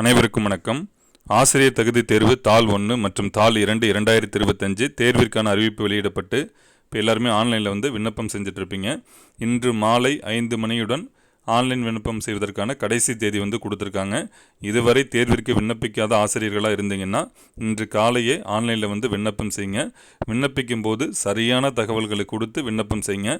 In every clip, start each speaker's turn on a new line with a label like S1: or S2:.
S1: அனைவருக்கும் வணக்கம். ஆசிரியர் தகுதி தேர்வு தாள் ஒன்று மற்றும் தாள் இரண்டு இரண்டாயிரத்தி இருபத்தஞ்சு தேர்விற்கான அறிவிப்பு வெளியிடப்பட்டு இப்போ எல்லாருமே ஆன்லைனில் வந்து விண்ணப்பம் செஞ்சிட்ருப்பீங்க. இன்று மாலை ஐந்து மணியுடன் ஆன்லைன் விண்ணப்பம் செய்வதற்கான கடைசி தேதி வந்து கொடுத்துருக்காங்க. இதுவரை தேர்விற்கு விண்ணப்பிக்காத ஆசிரியர்களாக இருந்தீங்கன்னா இன்று காலையே ஆன்லைனில் வந்து விண்ணப்பம் செய்யுங்க. விண்ணப்பிக்கும் போது சரியான தகவல்களை கொடுத்து விண்ணப்பம் செய்யுங்க.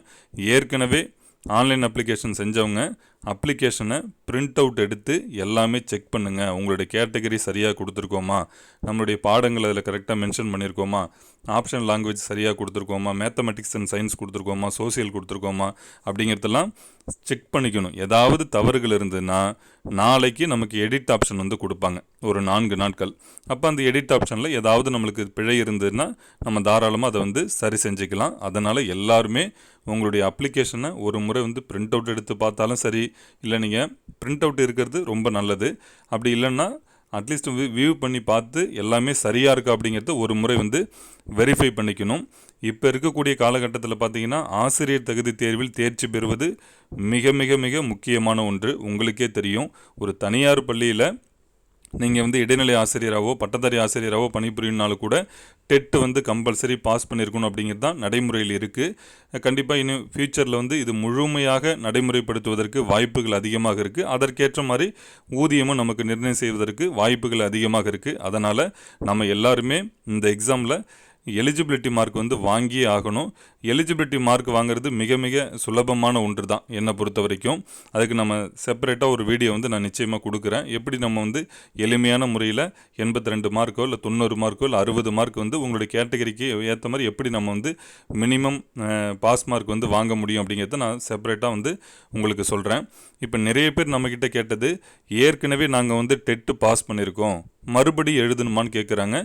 S1: ஏற்கனவே ஆன்லைன் அப்ளிகேஷன் செஞ்சவங்க அப்ளிகேஷனை பிரிண்ட் அவுட் எடுத்து எல்லாமே செக் பண்ணுங்கள் உங்களுடைய கேட்டகரி சரியாக கொடுத்துருக்கோமா? நம்மளுடைய பாடங்கள் அதில் கரெக்டாக மென்ஷன் பண்ணியிருக்கோமா ஆப்ஷன் லாங்குவேஜ் சரியாக கொடுத்துருக்கோமா? மேத்தமெட்டிக்ஸ் அண்ட் சயின்ஸ் கொடுத்துருக்கோமா? சோசியல் கொடுத்துருக்கோமா? அப்படிங்கிறதெல்லாம் செக் பண்ணிக்கணும். ஏதாவது தவறுகள் இருந்ததுன்னா நாளைக்கு நமக்கு எடிட் ஆப்ஷன் வந்து கொடுப்பாங்க. ஒரு நான்கு நாட்கள். அப்போ அந்த எடிட் ஆப்ஷனில் ஏதாவது நம்மளுக்கு பிழை இருந்ததுன்னா நம்ம தாராளமாக அதை வந்து சரி செஞ்சுக்கலாம். அதனால் எல்லாருமே உங்களுடைய அப்ளிகேஷனை ஒரு முறை வந்து பிரிண்ட் அவுட் எடுத்து பார்த்தாலும் சரி இல்லை நீங்கள் பிரிண்ட் அவுட் இருக்கிறது ரொம்ப நல்லது. அப்படி இல்லைன்னா அட்லீஸ்ட் வியூ பண்ணி பார்த்து எல்லாமே சரியாக இருக்கா அப்படிங்கிறத ஒரு முறை வந்து வெரிஃபை பண்ணிக்கணும். இப்போ இருக்கக்கூடிய காலகட்டத்தில் பார்த்தீங்கன்னா ஆசிரியர் தகுதி தேர்வில் தேர்ச்சி பெறுவது மிக மிக மிக முக்கியமான ஒன்று. உங்களுக்கே தெரியும். ஒரு தனியார் பள்ளியில் நீங்கள் வந்து இடைநிலை ஆசிரியராகவோ பட்டதாரி ஆசிரியராகவோ பணிபுரியணுனாலும் கூட டெட் வந்து கம்பல்சரி பாஸ் பண்ணியிருக்கணும் அப்படிங்கிறது தான் நடைமுறையில் இருக்குது கண்டிப்பாக இன்னும் ஃப்யூச்சரில் வந்து இது முழுமையாக நடைமுறைப்படுத்துவதற்கு வாய்ப்புகள் அதிகமாக இருக்குது அதற்கேற்ற மாதிரி ஊதியமும் நமக்கு நிர்ணயம் செய்வதற்கு வாய்ப்புகள் அதிகமாக இருக்குது அதனால் நம்ம எல்லாருமே இந்த எக்ஸாமில் எலிஜிபிலிட்டி மார்க் வந்து வாங்கியே ஆகணும். எலிஜிபிலிட்டி மார்க் வாங்குறது மிக மிக சுலபமான ஒன்று தான் என்னை பொறுத்த வரைக்கும். அதுக்கு நம்ம செப்பரேட்டாக ஒரு வீடியோ வந்து நான் நிச்சயமாக கொடுக்குறேன். எப்படி நம்ம வந்து எளிமையான முறையில் எண்பத்தி ரெண்டு மார்க்கோ இல்லை தொண்ணூறு மார்க்கோ இல்லை அறுபது மார்க் வந்து உங்களுடைய கேட்டகரிக்கு ஏற்ற மாதிரி எப்படி நம்ம வந்து மினிமம் பாஸ் மார்க் வந்து வாங்க முடியும் அப்படிங்கிறத நான் செப்பரேட்டாக வந்து உங்களுக்கு சொல்கிறேன் இப்போ நிறைய பேர் நம்மக்கிட்ட கேட்டது ஏற்கனவே நாங்கள் வந்து டெட்டு பாஸ் பண்ணியிருக்கோம். மறுபடி எழுதணுமான்னு கேட்குறாங்க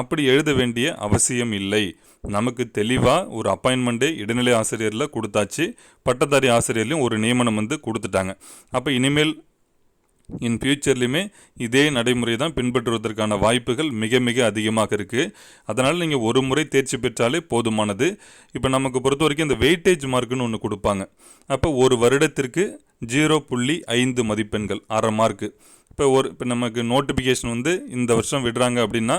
S1: அப்படி எழுத வேண்டிய அவசியம் இல்லை. நமக்கு தெளிவாக ஒரு அப்பாயின்மெண்ட்டே இடைநிலை ஆசிரியரில் கொடுத்தாச்சு. பட்டதாரி ஆசிரியர்லையும் ஒரு நியமனம் வந்து கொடுத்துட்டாங்க. அப்போ இனிமேல் இன் ஃப்யூச்சர்லையுமே இதே நடைமுறை தான் பின்பற்றுவதற்கான வாய்ப்புகள் மிக மிக அதிகமாக இருக்குது அதனால் நீங்கள் ஒரு முறை தேர்ச்சி பெற்றாலே போதுமானது. இப்போ நமக்கு பொறுத்த வரைக்கும் இந்த வெயிட்டேஜ் மார்க்குன்னு ஒன்று கொடுப்பாங்க. அப்போ ஒரு வருடத்திற்கு ஜீரோ புள்ளி ஐந்து மதிப்பெண்கள் அரை மார்க்கு இப்போ ஒரு இப்போ நமக்கு நோட்டிஃபிகேஷன் வந்து இந்த வருஷம் விடுறாங்க அப்படின்னா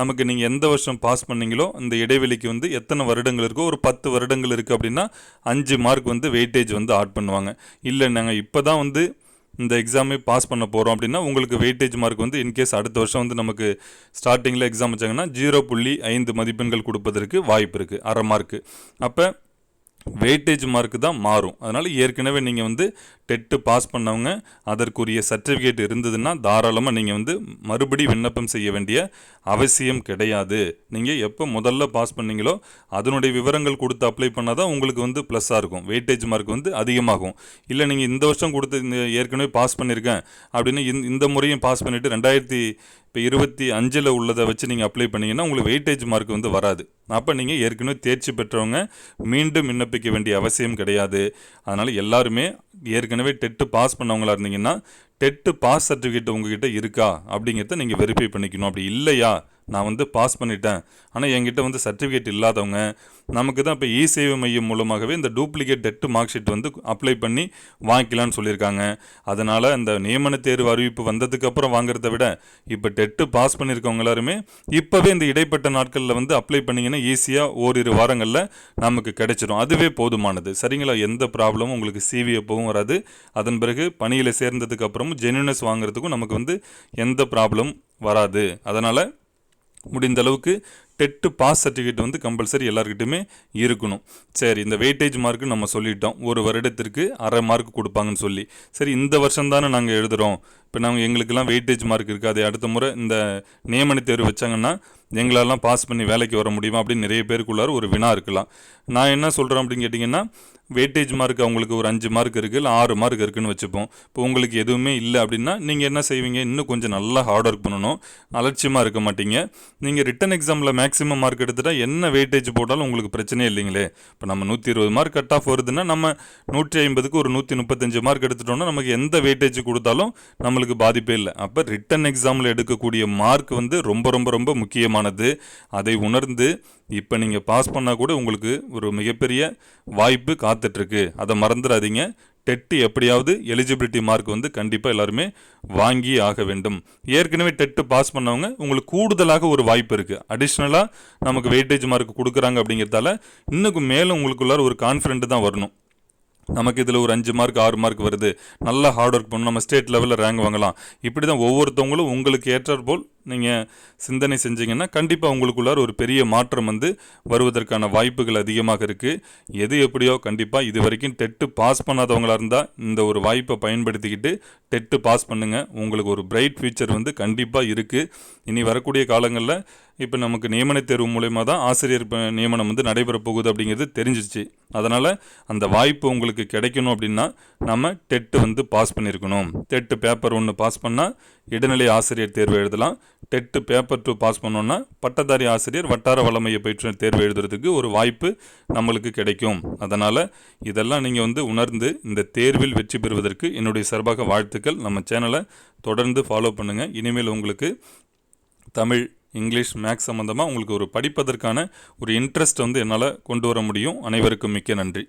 S1: நமக்கு நீங்கள் எந்த வருஷம் பாஸ் பண்ணீங்களோ அந்த இடைவெளிக்கு வந்து எத்தனை வருடங்கள் இருக்கோ ஒரு பத்து வருடங்கள் இருக்குது அப்படின்னா அஞ்சு மார்க் வந்து வெயிட்டேஜ் வந்து ஆட் பண்ணுவாங்க. இல்லை நாங்கள் இப்போ தான் வந்து இந்த எக்ஸாமே பாஸ் பண்ண போகிறோம் அப்படின்னா உங்களுக்கு வெயிட்டேஜ் மார்க் வந்து இன்கேஸ் அடுத்த வருஷம் வந்து நமக்கு ஸ்டார்டிங்கில் எக்ஸாம் வச்சாங்கன்னா ஜீரோ புள்ளி ஐந்து மதிப்பெண்கள் கொடுப்பதற்கு வாய்ப்பு இருக்குது அரை மார்க்கு அப்போ வெயிட்டேஜ் மார்க்கு தான் மாறும். அதனால் ஏற்கனவே நீங்கள் வந்து டெட்டு பாஸ் பண்ணவங்க அதற்குரிய சர்டிஃபிகேட் இருந்ததுன்னா தாராளமாக நீங்கள் வந்து மறுபடி விண்ணப்பம் செய்ய வேண்டிய அவசியம் கிடையாது. நீங்கள் எப்போ முதல்ல பாஸ் பண்ணீங்களோ அதனுடைய விவரங்கள் கொடுத்து அப்ளை பண்ணால் தான் உங்களுக்கு வந்து ப்ளஸ்ஸாக இருக்கும். வெயிட்டேஜ் மார்க் வந்து அதிகமாகும். இல்லை நீங்கள் இந்த வருஷம் கொடுத்து இந்த ஏற்கனவே பாஸ் பண்ணியிருக்கேன் அப்படின்னு இந்த முறையும் பாஸ் பண்ணிவிட்டு ரெண்டாயிரத்தி இப்போ இருபத்தி அஞ்சில் உள்ளதை வச்சு நீங்கள் அப்ளை பண்ணிங்கன்னா உங்களுக்கு வெயிட்டேஜ் மார்க் வந்து வராது. அப்போ நீங்கள் ஏற்கனவே தேர்ச்சி பெற்றவங்க மீண்டும் விண்ணப்பிக்க வேண்டிய அவசியம் கிடையாது. அதனால் எல்லாருமே ஏற்கனவே டெட்டு பாஸ் பண்ணவங்களா இருந்தீங்கன்னா டெட்டு பாஸ் சர்டிஃபிகேட் உங்ககிட்ட இருக்கா? அப்படிங்கிறத நீங்கள் வெரிஃபை பண்ணிக்கணும். அப்படி இல்லையா? நான் வந்து பாஸ் பண்ணிட்டேன். ஆனால் என்கிட்ட வந்து சர்டிஃபிகேட் இல்லாதவங்க நமக்கு தான் இப்போ இ சேவை மையம் மூலமாகவே இந்த டூப்ளிகேட் டெட்டு மார்க் ஷீட் வந்து அப்ளை பண்ணி வாங்கிக்கலாம்னு சொல்லியிருக்காங்க. அதனால் இந்த நியமன தேர்வு அறிவிப்பு வந்ததுக்கப்புறம் வாங்குறத விட இப்போ டெட்டு பாஸ் பண்ணியிருக்கவங்க எல்லாருமே இப்போவே இந்த இடைப்பட்ட நாட்களில் வந்து அப்ளை பண்ணிங்கன்னா ஈஸியாக ஓரிரு வாரங்களில் நமக்கு கிடைச்சிடும் அதுவே போதுமானது. சரிங்களா? எந்த ப்ராப்ளமும் உங்களுக்கு சிவி எப்பவும் வராது. அதன் பிறகு பணியில் சேர்ந்ததுக்கப்புறமும் ஜென்யூனஸ் வாங்குறதுக்கும் நமக்கு வந்து எந்த ப்ராப்ளம் வராது. அதனால் முடிந்த அளவுக்கு டெட்டு பாஸ் சர்டிஃபிகேட் வந்து கம்பல்சரி எல்லாருக்கிட்டையுமே இருக்கணும். சரி இந்த வெயிட்டேஜ் மார்க்கு நம்ம சொல்லிட்டோம். ஒரு வருடத்திற்கு அரை மார்க் கொடுப்பாங்கன்னு சொல்லி. சரி இந்த வருஷம் தானே நாங்கள் எழுதுகிறோம் இப்போ நாங்கள் எங்களுக்கெல்லாம் வெயிட்டேஜ் மார்க் இருக்காது அடுத்த முறை இந்த நியமன தேர்வு வச்சாங்கன்னா எங்களெல்லாம் பாஸ் பண்ணி வேலைக்கு வர முடியுமா அப்படின்னு நிறைய பேருக்குள்ளார ஒரு வினா இருக்கலாம். நான் என்ன சொல்கிறேன் அப்படின்னு கேட்டிங்கன்னா வெயிட்டேஜ் மார்க் அவங்களுக்கு ஒரு அஞ்சு மார்க் இருக்குது இல்லை ஆறு மார்க் இருக்குன்னு வச்சுப்போம். இப்போ உங்களுக்கு எதுவுமே இல்லை அப்படின்னா நீங்கள் என்ன செய்வீங்க? இன்னும் கொஞ்சம் நல்லா ஹார்ட் ஒர்க் பண்ணணும். அலட்சியமாக இருக்க மாட்டீங்க. நீங்கள் ரிட்டன் எக்ஸாமில் மேக்ஸிமம் மார்க் எடுத்துட்டால் என்ன வெயிட்டேஜ் போட்டாலும் உங்களுக்கு பிரச்சனையே இல்லைங்களே. இப்போ நம்ம நூற்றி இருபது மார்க் கட் ஆஃப் வருதுன்னா நம்ம நூற்றி ஐம்பதுக்கு ஒரு நூற்றி முப்பத்தஞ்சு மார்க் எடுத்துட்டோம்னா நமக்கு எந்த வெயிட்டேஜ் கொடுத்தாலும் நம்மளுக்கு பாதிப்பே இல்லை. அப்போ ரிட்டன் எக்ஸாமில் எடுக்கக்கூடிய மார்க் வந்து ரொம்ப ரொம்ப ரொம்ப முக்கியமானது. அதை உணர்ந்து இப்போ நீங்கள் பாஸ் பண்ணால் கூட உங்களுக்கு ஒரு மிகப்பெரிய வாய்ப்பு காத்துட்ருக்கு அதை மறந்துடாதீங்க. டெட்டு எப்படியாவது எலிஜிபிலிட்டி மார்க் வந்து கண்டிப்பாக எல்லாருமே வாங்கி ஆக வேண்டும். ஏற்கனவே டெட்டு பாஸ் பண்ணவங்க உங்களுக்கு கூடுதலாக ஒரு வாய்ப்பு இருக்குது அடிஷ்னலாக நமக்கு வெயிட்டேஜ் மார்க் கொடுக்குறாங்க அப்படிங்கிறதால இன்னும் மேலும் உங்களுக்குள்ளார ஒரு கான்ஃபிடென்ட் தான் வரணும். நமக்கு இதில் ஒரு அஞ்சு மார்க் ஆறு மார்க் வருது. நல்லா ஹார்ட் ஒர்க் பண்ணணும். நம்ம ஸ்டேட் லெவலில் ரேங்க் வாங்கலாம். இப்படி தான் ஒவ்வொருத்தவங்களும் உங்களுக்கு ஏற்றாற்போல் நீங்கள் சிந்தனை செஞ்சீங்கன்னா கண்டிப்பாக உங்களுக்குள்ளார ஒரு பெரிய மாற்றம் வந்து வருவதற்கான வாய்ப்புகள் அதிகமாக இருக்குது எது எப்படியோ கண்டிப்பாக இது வரைக்கும் டெட்டு பாஸ் பண்ணாதவங்களாக இருந்தால் இந்த ஒரு வாய்ப்பை பயன்படுத்திக்கிட்டு டெட்டு பாஸ் பண்ணுங்கள் உங்களுக்கு ஒரு பிரைட் ஃபியூச்சர் வந்து கண்டிப்பாக இருக்குது இனி வரக்கூடிய காலங்களில் இப்போ நமக்கு நியமன தேர்வு மூலயமா தான் ஆசிரியர் நியமனம் வந்து நடைபெற போகுது அப்படிங்கிறது தெரிஞ்சிச்சு அதனால் அந்த வாய்ப்பு உங்களுக்கு கிடைக்கணும் அப்படின்னா நம்ம டெட்டு வந்து பாஸ் பண்ணியிருக்கணும் டெட்டு பேப்பர் ஒன்று பாஸ் பண்ணால் இடைநிலை ஆசிரியர் தேர்வு எழுதலாம். டெட்டு பேப்பர் டூ பாஸ் பண்ணோன்னா பட்டதாரி ஆசிரியர் வட்டார வளமைய பயிற்றுனர் தேர்வு எழுதுறதுக்கு ஒரு வாய்ப்பு நம்மளுக்கு கிடைக்கும். அதனால் இதெல்லாம் நீங்கள் வந்து உணர்ந்து இந்த தேர்வில் வெற்றி பெறுவதற்கு என்னுடைய சார்பாக வாழ்த்துக்கள். நம்ம சேனலை தொடர்ந்து ஃபாலோ பண்ணுங்கள் இனிமேல் உங்களுக்கு தமிழ் இங்கிலீஷ் மேக்ஸ் சம்மந்தமாக உங்களுக்கு ஒரு படிப்பதற்கான ஒரு இன்ட்ரெஸ்ட் வந்து என்னால் கொண்டு வர முடியும். அனைவருக்கும் மிக்க நன்றி.